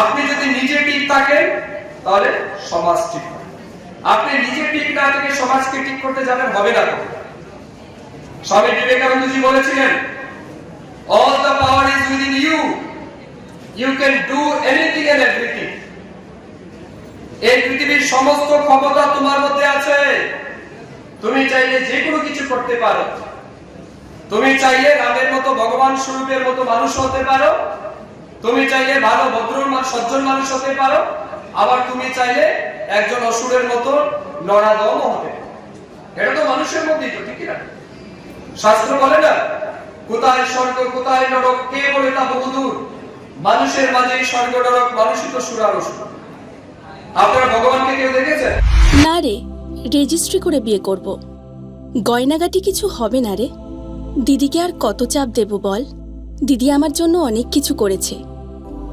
আপনি যদি নিজে ঠিক থাকেন, তাহলে সমাজ ঠিক আপনি নিজে ঠিক না থেকে সমাজকে ঠিক করতে যাবেন হবে না স্বামী বিবেকানন্দজি বলেছিলেন all the power is within you you can do anything and everything এই পৃথিবীর সমস্ত ক্ষমতা তোমার মধ্যে আছে। তুমি চাইলে যে কোনো কিছু করতে পারো। তুমি চাইলে রামের মতো, ভগবান স্বরূপের মতো মানুষ হতে পারো। তুমি চাইলে ভালো ভদ্র সজ্জন মানুষ হতে পারো। আবার তুমি চাইলে একজন অসুরের মতো নরাদম পারো। এটা তো মানুষের মধ্যেই তো ঠিক না? শাস্ত্র বলে না, কোথায় স্বর্গ, কোথায় নরক, কে বলে তা বহুদূর মানুষের মাঝেই স্বর্গ, নরক, মানুষই তো সুরার অসুর। আপনারা ভগবানকে কেউ দেখেছেন? না রে রেজিস্ট্রি করে বিয়ে করব। গয়নাগাটি কিছু হবে না রে। দিদিকে আর কত চাপ দেব বল? দিদি আমার জন্য অনেক কিছু করেছে।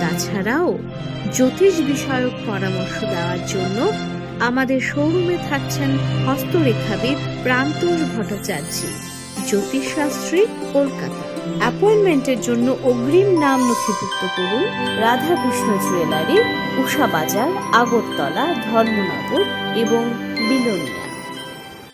তাছাড়াও জ্যোতিষ বিষয়ক পরামর্শ দেওয়ার জন্য আমাদের শোরুমে থাকছেন হস্তরেখাবিদ প্রান্তোষ ভট্টাচার্য, জ্যোতিষশাস্ত্রী কলকাতা। অ্যাপয়েন্টমেন্টের জন্য অগ্রিম নাম নথিভুক্ত করুন রাধাকৃষ্ণ জুয়েলারি, উষা বাজার, আগরতলা, ধর্মনগর এবং বিলোনিয়া।